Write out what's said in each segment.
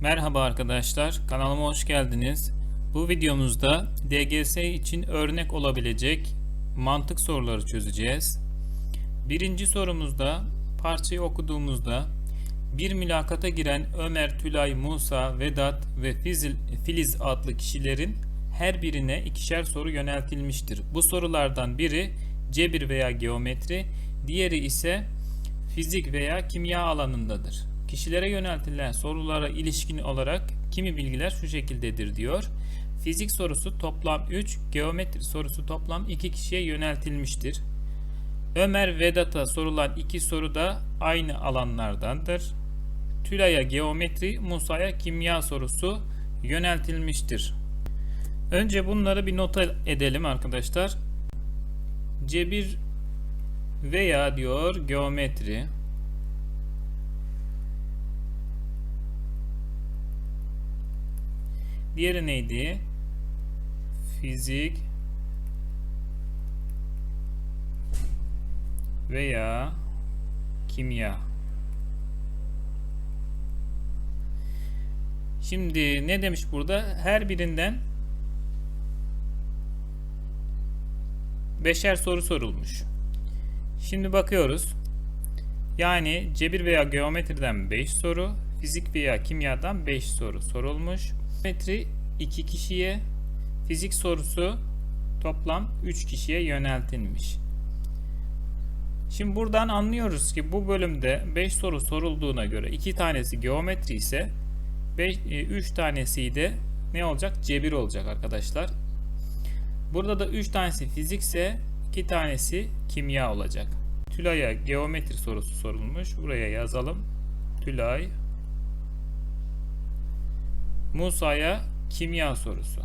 Merhaba arkadaşlar, kanalıma hoş geldiniz. Bu videomuzda DGS için örnek olabilecek mantık soruları çözeceğiz. Birinci sorumuzda parçayı okuduğumuzda bir mülakata giren Ömer, Tülay, Musa, Vedat ve Fizil, Filiz adlı kişilerin her birine ikişer soru yöneltilmiştir. Bu sorulardan biri cebir veya geometri, diğeri ise fizik veya kimya alanındadır. Kişilere yöneltilen sorulara ilişkin olarak kimi bilgiler şu şekildedir diyor. Fizik sorusu toplam 3, geometri sorusu toplam 2 kişiye yöneltilmiştir. Ömer Vedat'a sorulan iki soru da aynı alanlardandır. Tülay'a geometri, Musa'ya kimya sorusu yöneltilmiştir. Önce bunları bir nota edelim arkadaşlar. Cebir veya diyor geometri Diğeri neydi? Fizik veya kimya. Şimdi ne demiş burada? Her birinden beşer soru sorulmuş. Şimdi bakıyoruz. Yani cebir veya geometriden 5 soru, fizik veya kimyadan 5 soru sorulmuş. Geometri 2 kişiye, fizik sorusu toplam 3 kişiye yöneltilmiş. Şimdi buradan anlıyoruz ki bu bölümde 5 soru sorulduğuna göre 2 tanesi geometri ise 3 tanesi de ne olacak? Cebir olacak arkadaşlar. Burada da 3 tanesi fizikse 2 tanesi kimya olacak. Tülay'a geometri sorusu sorulmuş. Buraya yazalım. Tülay Musa'ya kimya sorusu.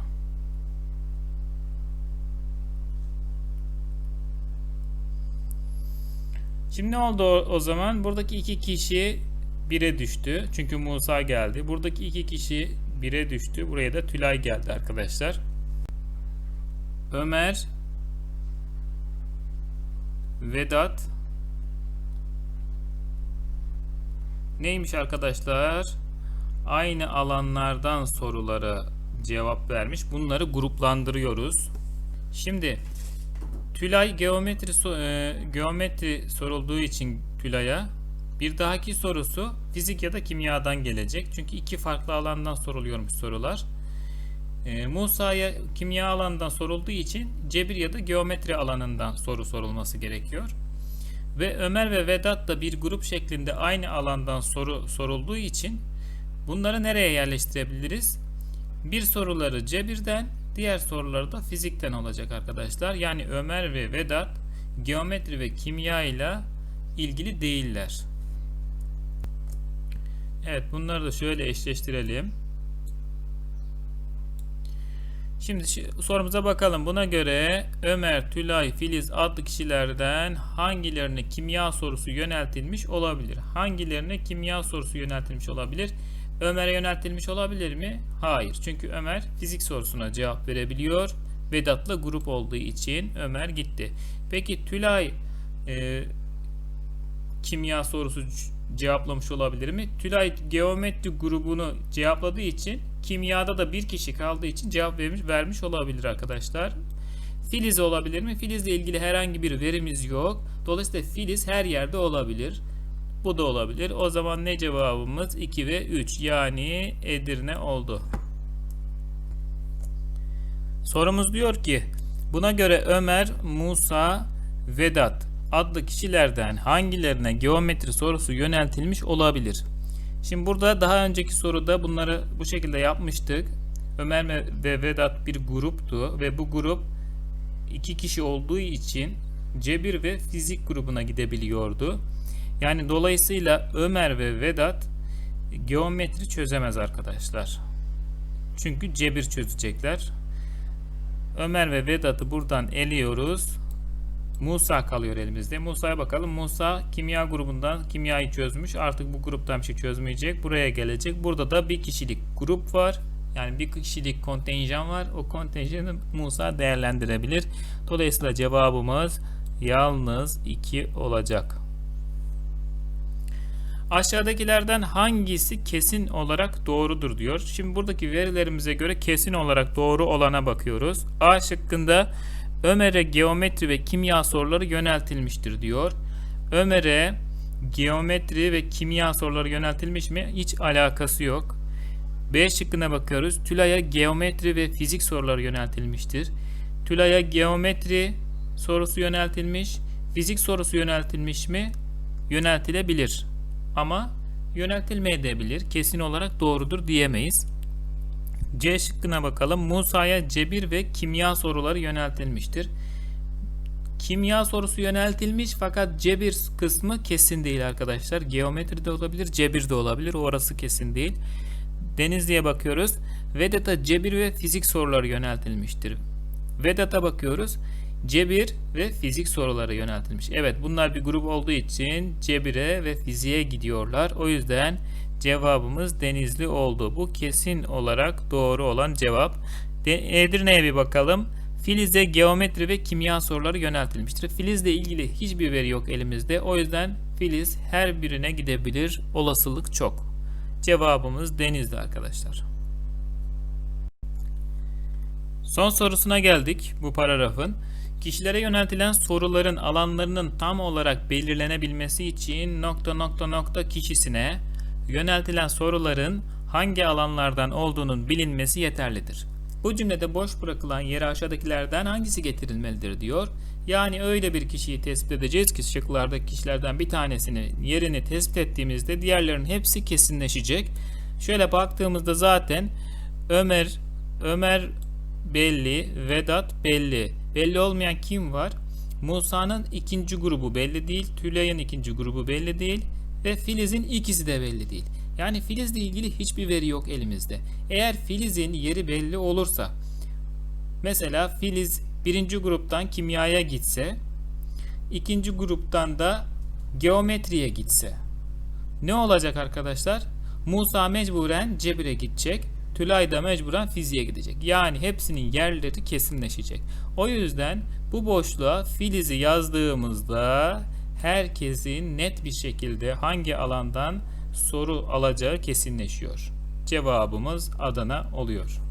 Şimdi ne oldu o, zaman? Buradaki iki kişi 1'e düştü. Çünkü Musa geldi. Buradaki iki kişi 1'e düştü. Buraya da Tülay geldi arkadaşlar. Ömer Vedat neymiş arkadaşlar? Aynı alanlardan sorulara cevap vermiş. Bunları gruplandırıyoruz. Şimdi Tülay geometri e, geometri sorulduğu için Tülay'a bir dahaki sorusu fizik ya da kimyadan gelecek. Çünkü iki farklı alandan soruluyormuş sorular. E, Musa'ya kimya alanından sorulduğu için cebir ya da geometri alanından soru sorulması gerekiyor. Ve Ömer ve Vedat da bir grup şeklinde aynı alandan soru sorulduğu için bunları nereye yerleştirebiliriz? Bir soruları cebirden, diğer soruları da fizikten olacak arkadaşlar. Yani Ömer ve Vedat geometri ve kimya ile ilgili değiller. Evet bunları da şöyle eşleştirelim. Şimdi sorumuza bakalım. Buna göre Ömer, Tülay, Filiz adlı kişilerden hangilerine kimya sorusu yöneltilmiş olabilir? Hangilerine kimya sorusu yöneltilmiş olabilir? Ömer'e yöneltilmiş olabilir mi? Hayır. Çünkü Ömer fizik sorusuna cevap verebiliyor. Vedat'la grup olduğu için Ömer gitti. Peki Tülay e, kimya sorusu cevaplamış olabilir mi? Tülay geometri grubunu cevapladığı için kimyada da bir kişi kaldığı için cevap vermiş, vermiş olabilir arkadaşlar. Filiz olabilir mi? Filizle ilgili herhangi bir verimiz yok. Dolayısıyla filiz her yerde olabilir. Bu da olabilir. O zaman ne cevabımız? 2 ve 3. Yani Edirne oldu. Sorumuz diyor ki buna göre Ömer, Musa, Vedat adlı kişilerden hangilerine geometri sorusu yöneltilmiş olabilir? Şimdi burada daha önceki soruda bunları bu şekilde yapmıştık. Ömer ve Vedat bir gruptu ve bu grup iki kişi olduğu için cebir ve fizik grubuna gidebiliyordu. Yani dolayısıyla Ömer ve Vedat geometri çözemez arkadaşlar. Çünkü cebir çözecekler. Ömer ve Vedat'ı buradan eliyoruz. Musa kalıyor elimizde. Musa'ya bakalım. Musa kimya grubundan kimyayı çözmüş. Artık bu gruptan bir şey çözmeyecek. Buraya gelecek. Burada da bir kişilik grup var. Yani bir kişilik kontenjan var. O kontenjanı Musa değerlendirebilir. Dolayısıyla cevabımız yalnız 2 olacak. Aşağıdakilerden hangisi kesin olarak doğrudur diyor. Şimdi buradaki verilerimize göre kesin olarak doğru olana bakıyoruz. A şıkkında Ömer'e geometri ve kimya soruları yöneltilmiştir diyor. Ömer'e geometri ve kimya soruları yöneltilmiş mi? Hiç alakası yok. B şıkkına bakıyoruz. Tülay'a geometri ve fizik soruları yöneltilmiştir. Tülay'a geometri sorusu yöneltilmiş. Fizik sorusu yöneltilmiş mi? Yöneltilebilir. Ama yöneltilmeyebilir. Kesin olarak doğrudur diyemeyiz. C şıkkına bakalım. Musa'ya cebir ve kimya soruları yöneltilmiştir. Kimya sorusu yöneltilmiş fakat cebir kısmı kesin değil arkadaşlar. Geometri de olabilir, cebir de olabilir. Orası kesin değil. Denizli'ye bakıyoruz. Vedat'a cebir ve fizik soruları yöneltilmiştir. Vedat'a bakıyoruz. Cebir ve fizik soruları yöneltilmiş. Evet bunlar bir grup olduğu için cebire ve fiziğe gidiyorlar. O yüzden cevabımız Denizli oldu. Bu kesin olarak doğru olan cevap. Edirne'ye bir bakalım. Filiz'e geometri ve kimya soruları yöneltilmiştir. Filiz'le ilgili hiçbir veri yok elimizde. O yüzden Filiz her birine gidebilir. Olasılık çok. Cevabımız Denizli arkadaşlar. Son sorusuna geldik bu paragrafın. Kişilere yöneltilen soruların alanlarının tam olarak belirlenebilmesi için nokta nokta nokta kişisine yöneltilen soruların hangi alanlardan olduğunun bilinmesi yeterlidir. Bu cümlede boş bırakılan yere aşağıdakilerden hangisi getirilmelidir diyor. Yani öyle bir kişiyi tespit edeceğiz ki şıklardaki kişilerden bir tanesinin yerini tespit ettiğimizde diğerlerinin hepsi kesinleşecek. Şöyle baktığımızda zaten Ömer Ömer belli, Vedat belli. Belli olmayan kim var? Musa'nın ikinci grubu belli değil, Tülay'ın ikinci grubu belli değil ve Filiz'in ikisi de belli değil. Yani Filiz'le ilgili hiçbir veri yok elimizde. Eğer Filiz'in yeri belli olursa, mesela Filiz birinci gruptan kimyaya gitse, ikinci gruptan da geometriye gitse, ne olacak arkadaşlar? Musa mecburen cebire gidecek. Tülay da mecburen fiziğe gidecek. Yani hepsinin yerleri kesinleşecek. O yüzden bu boşluğa Filiz'i yazdığımızda herkesin net bir şekilde hangi alandan soru alacağı kesinleşiyor. Cevabımız Adana oluyor.